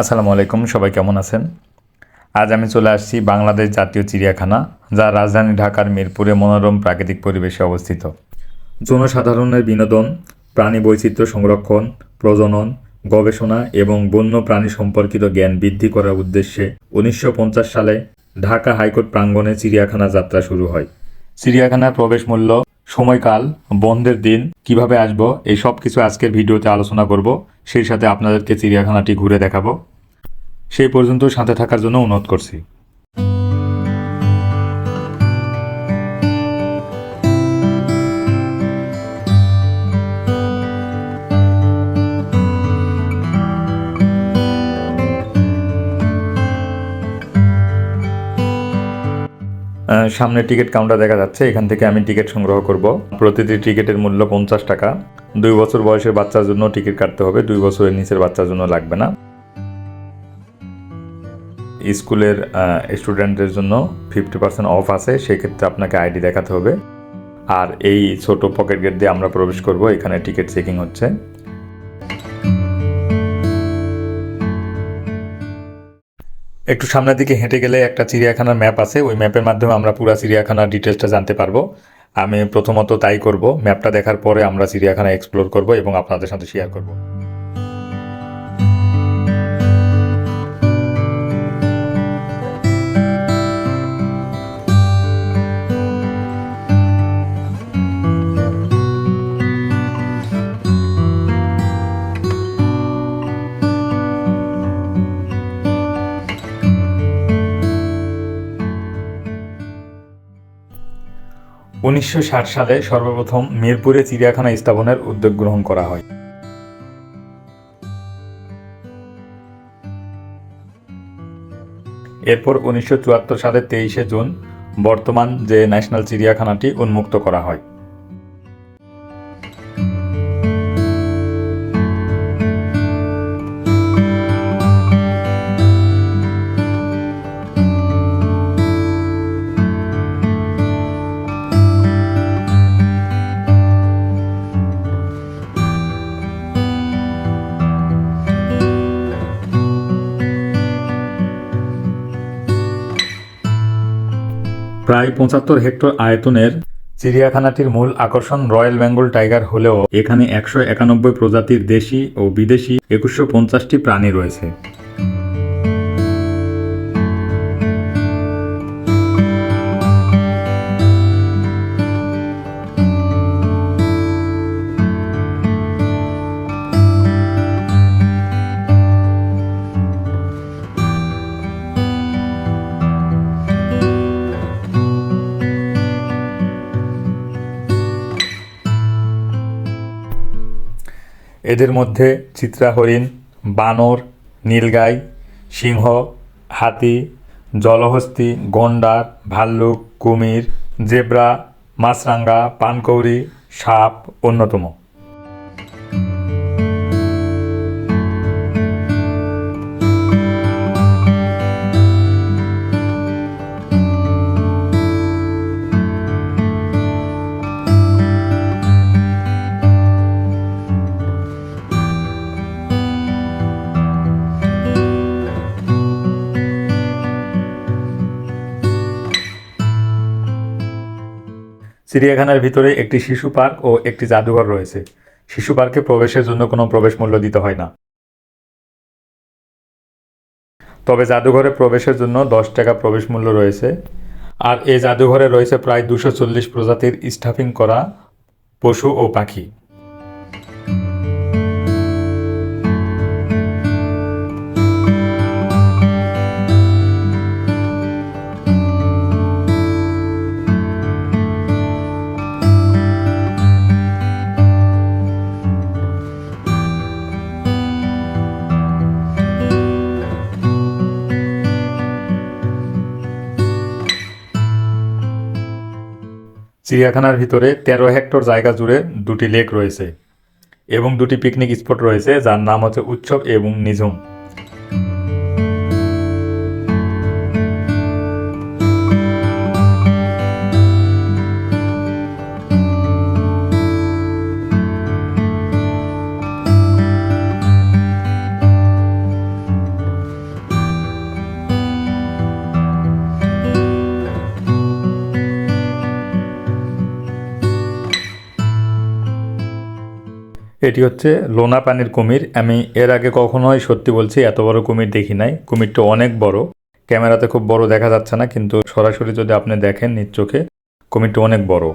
আসসালামু আলাইকুম, সবাই কেমন আছেন? আজ আমি চলে আসছি বাংলাদেশ জাতীয় চিড়িয়াখানা, যা রাজধানী ঢাকার মিরপুরে মনোরম প্রাকৃতিক পরিবেশে অবস্থিত। জনসাধারণের বিনোদন, প্রাণী বৈচিত্র্য সংরক্ষণ, প্রজনন, গবেষণা এবং বন্য প্রাণী সম্পর্কিত জ্ঞান বৃদ্ধি করার উদ্দেশ্যে উনিশশো পঞ্চাশ সালে ঢাকা হাইকোর্ট প্রাঙ্গণে চিড়িয়াখানা যাত্রা শুরু হয়। চিড়িয়াখানার প্রবেশ মূল্য, সময়কাল, বন্ধের দিন, কীভাবে আসব, এই সব কিছু আজকের ভিডিওতে আলোচনা করব। সেই সাথে আপনাদেরকে চিড়িয়াখানাটি ঘুরে দেখাবো। সেই পর্যন্ত সাথে থাকার জন্য অনুরোধ করছি। সামনে টিকিট কাউন্টার দেখা যাচ্ছে। এখান থেকে আমি টিকিট সংগ্রহ করব। প্রতিটি টিকিটের মূল্য পঞ্চাশ টাকা। দুই বছর বয়সের বাচ্চার জন্য টিকিট কাটতে হবে। দুই বছরের নিচের বাচ্চার জন্য লাগবে না। স্কুলের স্টুডেন্টদের জন্য ফিফটি পার্সেন্ট অফ আছে। সেক্ষেত্রে আপনাকে আইডি দেখাতে হবে। আর এই ছোট পকেট গেট দিয়ে আমরা প্রবেশ করব। এখানে টিকিট চেকিং হচ্ছে। একটু সামনের দিকে হেঁটে গেলে একটা চিড়িয়াখানার ম্যাপ আছে। ওই ম্যাপের মাধ্যমে আমরা পুরো চিড়িয়াখানার ডিটেলসটা জানতে পারব। আমি প্রথমত তাই করব। ম্যাপটা দেখার পরে আমরা চিড়িয়াখানা এক্সপ্লোর করব এবং আপনাদের সাথে শেয়ার করব। উনিশশো ষাট সালে সর্বপ্রথম মিরপুরে চিড়িয়াখানা স্থাপনের উদ্যোগ গ্রহণ করা হয়। এরপর উনিশশো সালের তেইশে জুন বর্তমান যে ন্যাশনাল চিড়িয়াখানাটি উন্মুক্ত করা হয়। প্রায় পঁচাত্তর হেক্টর আয়তনের চিড়িয়াখানাটির মূল আকর্ষণ রয়্যাল বেঙ্গল টাইগার হলেও এখানে একশো একানব্বই প্রজাতির দেশি ও বিদেশি একুশশো পঞ্চাশটি প্রাণী রয়েছে। এদের মধ্যে চিত্রা হরিণ বানর, নীলগাই, সিংহ, হাতি, জলহস্তি, গন্ডার, ভাল্লুক, কুমির, জেব্রা, মাছরাঙ্গা, পানকৌড়ি, সাপ অন্যতম। চিড়িয়াখানার ভিতরে একটি শিশু পার্ক ও একটি জাদুঘর রয়েছে। শিশু পার্কে প্রবেশের জন্য কোনো প্রবেশ মূল্য দিতে হয় না। তবে জাদুঘরে প্রবেশের জন্য দশ টাকা প্রবেশ মূল্য রয়েছে। আর এই জাদুঘরে রয়েছে প্রায় দুশো চল্লিশ প্রজাতির স্টাফিং করা পশু ও পাখি। চিড়িয়াখানার ভিতরে তেরো হেক্টর জায়গা জুড়ে দুটি লেক রয়েছে এবং দুটি পিকনিক স্পট রয়েছে, যার নাম হচ্ছে উৎসব এবং নিঝুম। এটি হচ্ছে লোনা পানির কুমির। আমি এর আগে কখনোই সত্যি বলছি এত বড় কুমির দেখি নাই। কুমিরটা অনেক বড়। ক্যামেরাতে খুব বড় দেখা যাচ্ছে না, কিন্তু সরাসরি যদি আপনি দেখেন নিজ চোখে, কুমিরটা অনেক বড়।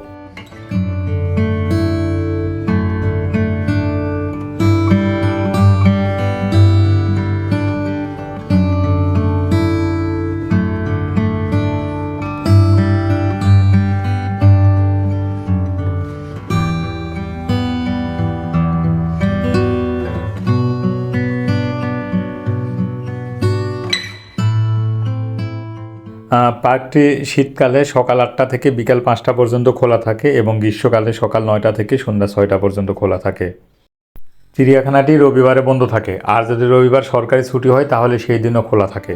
পার্কটি শীতকালে সকাল আটটা থেকে বিকাল পাঁচটা পর্যন্ত খোলা থাকে এবং গ্রীষ্মকালে সকাল নয়টা থেকে সন্ধ্যা ছয়টা পর্যন্ত খোলা থাকে। চিড়িয়াখানাটি রবিবারে বন্ধ থাকে। আর যদি রবিবার সরকারি ছুটি হয়, তাহলে সেই দিনও খোলা থাকে।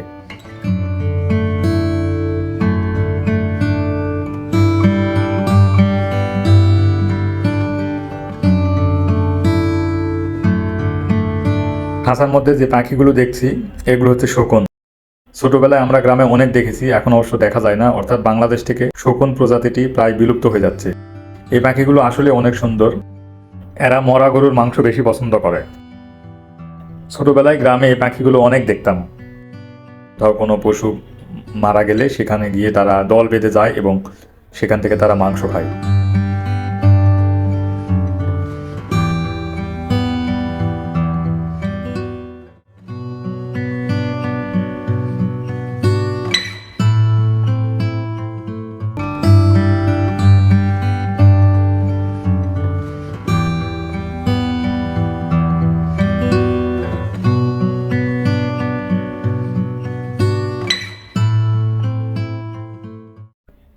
খাঁচার মধ্যে যে পাখিগুলো দেখছি, এগুলো হচ্ছে শকুন। ছোটবেলায় আমরা গ্রামে অনেক দেখেছি, এখন অবশ্য দেখা যায় না। অর্থাৎ বাংলাদেশ থেকে শকুন প্রজাতিটি প্রায় বিলুপ্ত হয়ে যাচ্ছে। এই পাখিগুলো আসলে অনেক সুন্দর। এরা মরা গরুর মাংস বেশি পছন্দ করে। ছোটবেলায় গ্রামে এই পাখিগুলো অনেক দেখতাম। ধর, কোনো পশু মারা গেলে সেখানে গিয়ে তারা দল বেঁধে যায় এবং সেখান থেকে তারা মাংস খায়।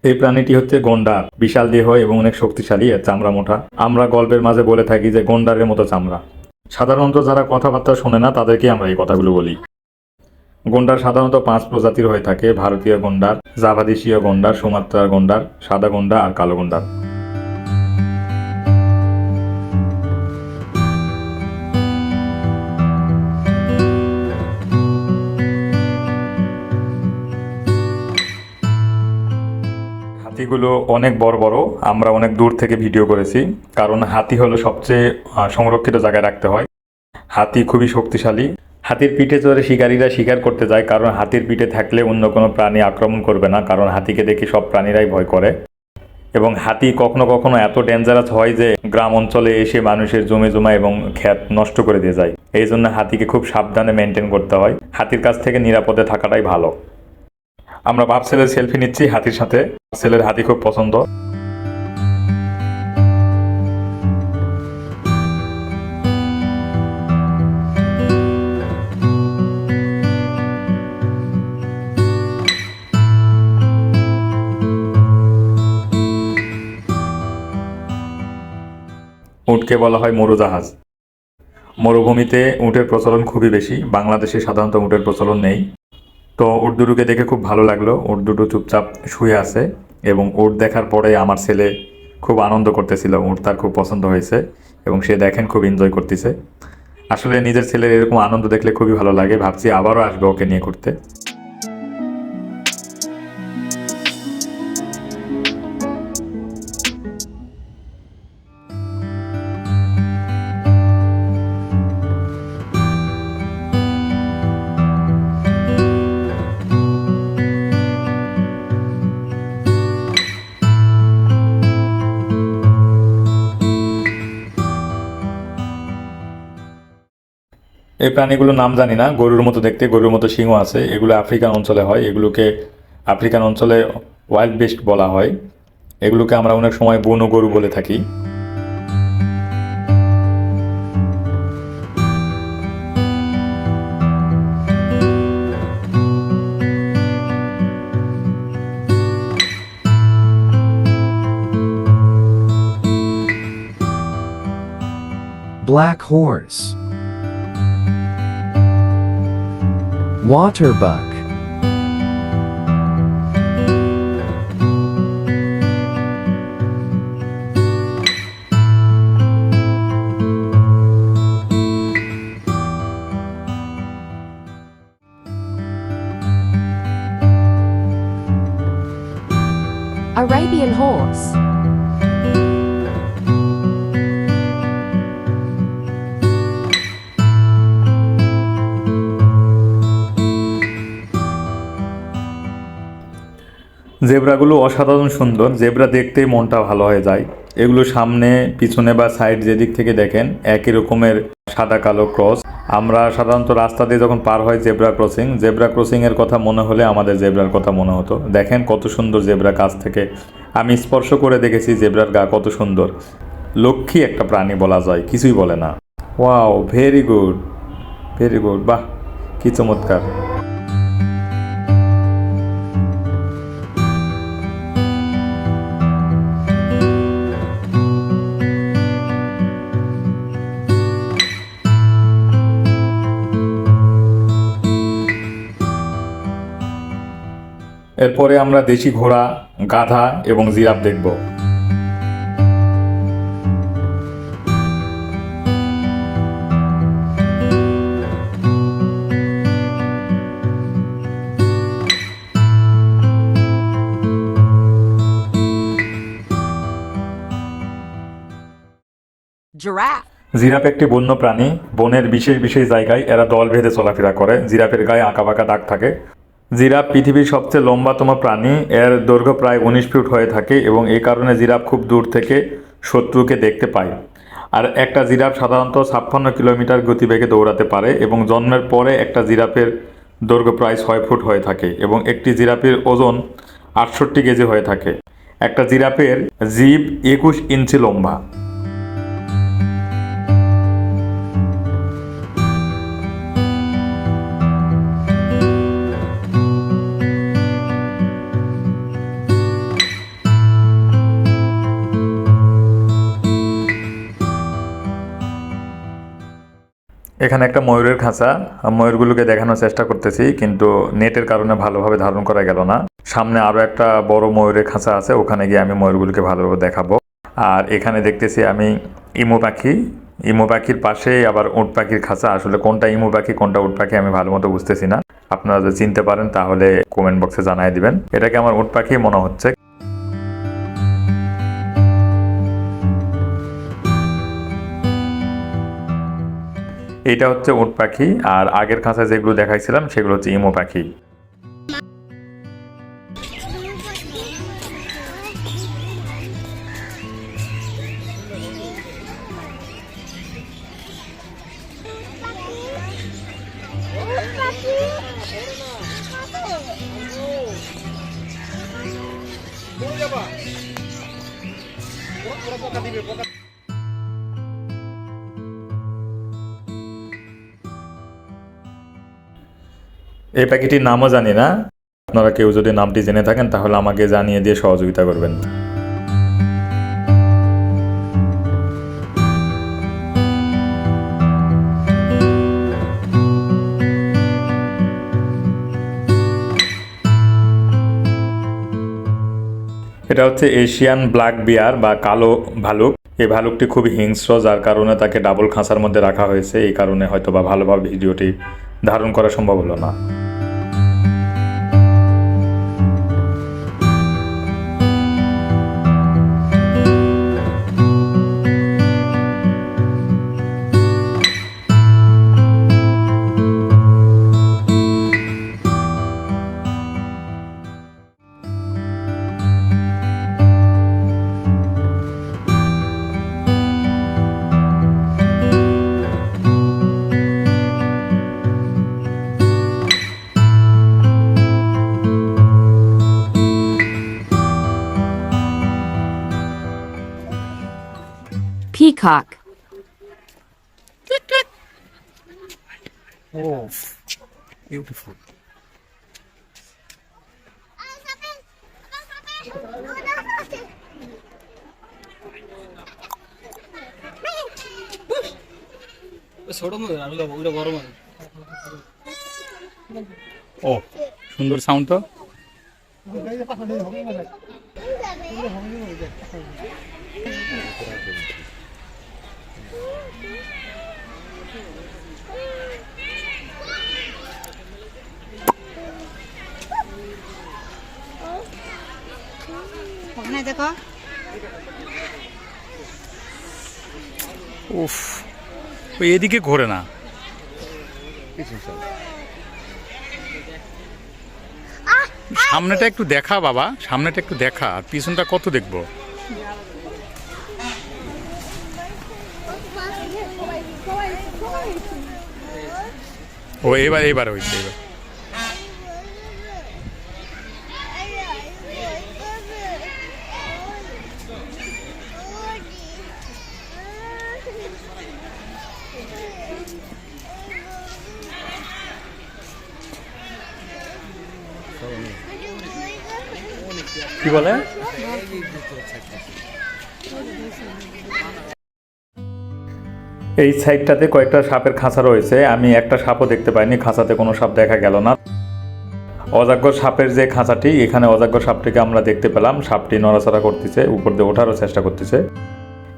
এই প্রাণীটি হচ্ছে গন্ডার, বিশাল দেহ এবং অনেক শক্তিশালী, এর চামড়া মোটা। আমরা গল্পের মাঝে বলে থাকি যে গন্ডারের মতো চামড়া। সাধারণত যারা কথাবার্তা শোনে না, তাদেরকে আমরা এই কথাগুলো বলি। গন্ডার সাধারণত পাঁচ প্রজাতির হয়ে থাকে, ভারতীয় গন্ডার, জাভাদেশীয় গন্ডার সুমাত্রার গন্ডার, সাদা গন্ডা আর কালো গন্ডার। হাতিগুলো অনেক বড় বড়। আমরা অনেক দূর থেকে ভিডিও করেছি, কারণ হাতি হলো সবচেয়ে সংরক্ষিত জায়গায় রাখতে হয়। হাতি খুবই শক্তিশালী। হাতির পিঠে চড়ে শিকারীরা শিকার করতে যায়, কারণ হাতির পিঠে থাকলে অন্য কোনো প্রাণী আক্রমণ করবে না, কারণ হাতিকে দেখে সব প্রাণীরাই ভয় করে। এবং হাতি কখনো কখনো এত ডেঞ্জারাস হয় যে গ্রাম অঞ্চলে এসে মানুষের জমি জমা এবং ক্ষেত নষ্ট করে দিয়ে যায়। এই জন্য হাতিকে খুব সাবধানে মেনটেন করতে হয়। হাতির কাছ থেকে নিরাপদে থাকাটাই ভালো। আমরা বাপ ছেলের সেলফি নিচ্ছি হাতির সাথে। ছেলের হাতি খুব পছন্দ। উটকে বলা হয় মরুজাহাজ। মরুভূমিতে উটের প্রচলন খুবই বেশি। বাংলাদেশে সাধারণত উটের প্রচলন নেই। তো ওর দুটোকে দেখে খুব ভালো লাগল। ওর দুটো চুপচাপ শুয়ে আছে এবং ওর দেখার পরে আমার ছেলে খুব আনন্দ করতেছিল ওর তার খুব পছন্দ হয়েছে এবং সে দেখেন খুব এনজয় করতেছে। আসলে নিজের ছেলের এরকম আনন্দ দেখলে খুবই ভালো লাগে, ভাবছি আবারও আসবে ওকে নিয়ে করতে এই প্রাণীগুলোর নাম জানি না। গরুর মতো দেখতে, গরুর মতো সিংহ আছে। এগুলো আফ্রিকান অঞ্চলে হয়। এগুলোকে আফ্রিকান অঞ্চলে ওয়াইল্ড বেস্ট বলা হয়। এগুলোকে আমরা অনেক সময় বন গরু বলে থাকি। Black horse. Water bug. জেব্রাগুলো অসাধারণ সুন্দর। জেব্রা দেখতেই মনটা ভালো হয়ে যায়। এগুলো সামনে, পিছনে বা সাইড যেদিক থেকে দেখেন, একই রকমের সাদা কালো ক্রস। আমরা সাধারণত রাস্তা দিয়ে যখন পার হয় জেব্রা ক্রসিং জেব্রা ক্রসিং এর কথা মনে হলে আমাদের জেব্রার কথা মনে হতো। দেখেন কত সুন্দর জেব্রা কাছ থেকে। আমি স্পর্শ করে দেখেছি জেব্রার গা কত সুন্দর। লক্ষ্মী একটা প্রাণী বলা যায়, কিছুই বলে না। Wow, very good very good, বাহ, কি চমৎকার। এরপরে আমরা দেশি ঘোড়া গাধা এবং জিরাফ দেখব. জিরাফ একটি বন্য প্রাণী বনের বিশেষ বিশেষ জায়গায় এরা দল ভেদে চলাফেরা করে। জিরাফের গায়ে আঁকা বাঁকা দাগ থাকে। জিরাফ পৃথিবীর সবচেয়ে লম্বাতম প্রাণী। এর দৈর্ঘ্য প্রায় উনিশ ফুট হয়ে থাকে এবং এই কারণে জিরাফ খুব দূর থেকে শত্রুকে দেখতে পায়। আর একটা জিরাফ সাধারণত ছাপ্পান্ন কিলোমিটার গতিবেগে দৌড়াতে পারে এবং জন্মের পরে একটা জিরাফের দৈর্ঘ্য প্রায় ছয় ফুট হয়ে থাকে এবং একটি জিরাফের ওজন আটষট্টি কেজি হয়ে থাকে। একটা জিরাফের জীব একুশ ইঞ্চি লম্বা। এখানে একটা ময়ূরের খাঁচা। ময়ূরগুলোকে দেখানোর চেষ্টা করতেছি, কিন্তু নেটের কারণে ভালোভাবে ধারণ করা গেল না। সামনে আরও একটা বড় ময়ূরের খাঁচা আছে, ওখানে গিয়ে আমি ময়ূরগুলোকে ভালোভাবে দেখাবো। আর এখানে দেখতেছি আমি ইমু পাখি। ইমু পাখির পাশে আবার উট পাখির খাঁচা। আসলে কোনটা ইমু পাখি, কোনটা উট পাখি আমি ভালো মতো বুঝতেছি না। আপনারা যদি চিনতে পারেন, তাহলে কমেন্ট বক্সে জানাই দিবেন। এটাকে আমার উট পাখি মনে হচ্ছে। এটা হচ্ছে উট পাখি আর আগের খাঁচায় যেগুলো দেখাইছিলাম সেগুলো হচ্ছে ইমো পাখি। এই পাখিটির নামও জানি না। আপনারা কেউ যদি নামটি জেনে থাকেন, তাহলে আমাকে জানিয়ে দিয়ে সহযোগিতা করবেন। এটা হচ্ছে এশিয়ান ব্ল্যাক বিয়ার বা কালো ভালুক। এই ভালুকটি খুবই হিংস্র, যার কারণে তাকে ডাবল খাঁচার মধ্যে রাখা হয়েছে। এই কারণে হয়তো বা ভালোভাবে ভিডিওটি ধারণ করা সম্ভব হলো না। Peacock. Oh, beautiful. ও সুন্দর সাউন্ড তো উফ এদিকে ঘোরে না। সামনেটা একটু দেখা, বাবা। সামনেটা একটু দেখা, আর পিছনটা কত দেখব? ও এবার এবার হয়েছে এবার। কি বলে? এই সাইডটাতে কয়েকটা সাপের খাঁচা রয়েছে। আমি একটা সাপও দেখতে পাইনি, খাঁচাতে কোনো সাপ দেখা গেল না। অজাগ্য সাপের যে খাঁচাটি, এখানে অজাগ্য সাপটিকে আমরা দেখতে পেলাম। সাপটি নড়াচড়া করতেছে, উপর দিয়ে ওঠারও চেষ্টা করতেছে।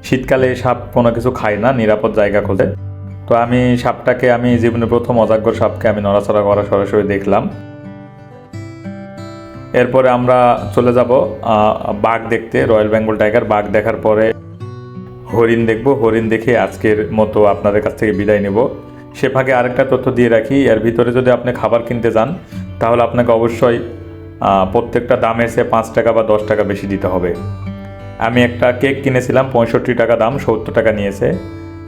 শীতকালে এই সাপ কোনো কিছু খায় না, নিরাপদ জায়গা খোঁজে। তো আমি সাপটাকে, আমি জীবনে প্রথম অজাগ্য সাপকে আমি নড়াচড়া করা সরাসরি দেখলাম। এরপরে আমরা চলে যাব বাঘ দেখতে, রয়্যাল বেঙ্গল টাইগার। বাঘ দেখার পরে হরিণ দেখব, হরিণ দেখে আজকের মতো আপনাদের কাছ থেকে বিদায় নেব। সে ফাঁকে আরেকটা তথ্য দিয়ে রাখি, এর ভিতরে যদি আপনি খাবার কিনতে যান, তাহলে আপনাকে অবশ্যই প্রত্যেকটা দামের সে পাঁচ টাকা বা দশ টাকা বেশি দিতে হবে। আমি একটা কেক কিনেছিলাম, পঁয়ষট্টি টাকা দাম, সত্তর টাকা নিয়েছে।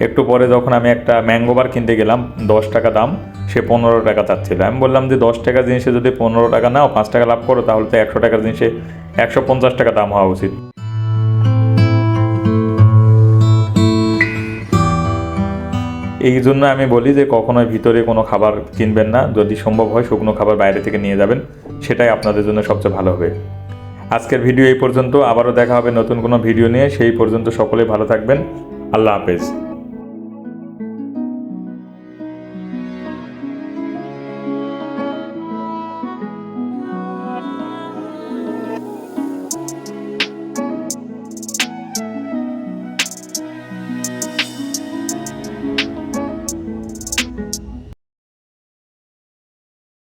একটু পরে যখন আমি একটা ম্যাঙ্গো বার কিনতে গেলাম, দশ টাকা দাম, সে পনেরো টাকা চাচ্ছিল। আমি বললাম যে, দশ টাকা জিনিসে যদি পনেরো টাকা নাও, পাঁচ টাকা লাভ করো, তাহলে তো একশো টাকার জিনিসে একশো পঞ্চাশ টাকা দাম হওয়া উচিত। এই জন্য আমি বলি যে কখনোই ভিতরে কোনো খাবার কিনবেন না। যদি সম্ভব হয় শুকনো খাবার বাইরে থেকে নিয়ে যাবেন। সেটাই আপনাদের জন্য সবচেয়ে ভালো হবে। আজকের ভিডিও এই পর্যন্ত। আবারও দেখা হবে নতুন কোনো ভিডিও নিয়ে। সেই পর্যন্ত সকলে ভালো থাকবেন। আল্লাহ হাফেজ।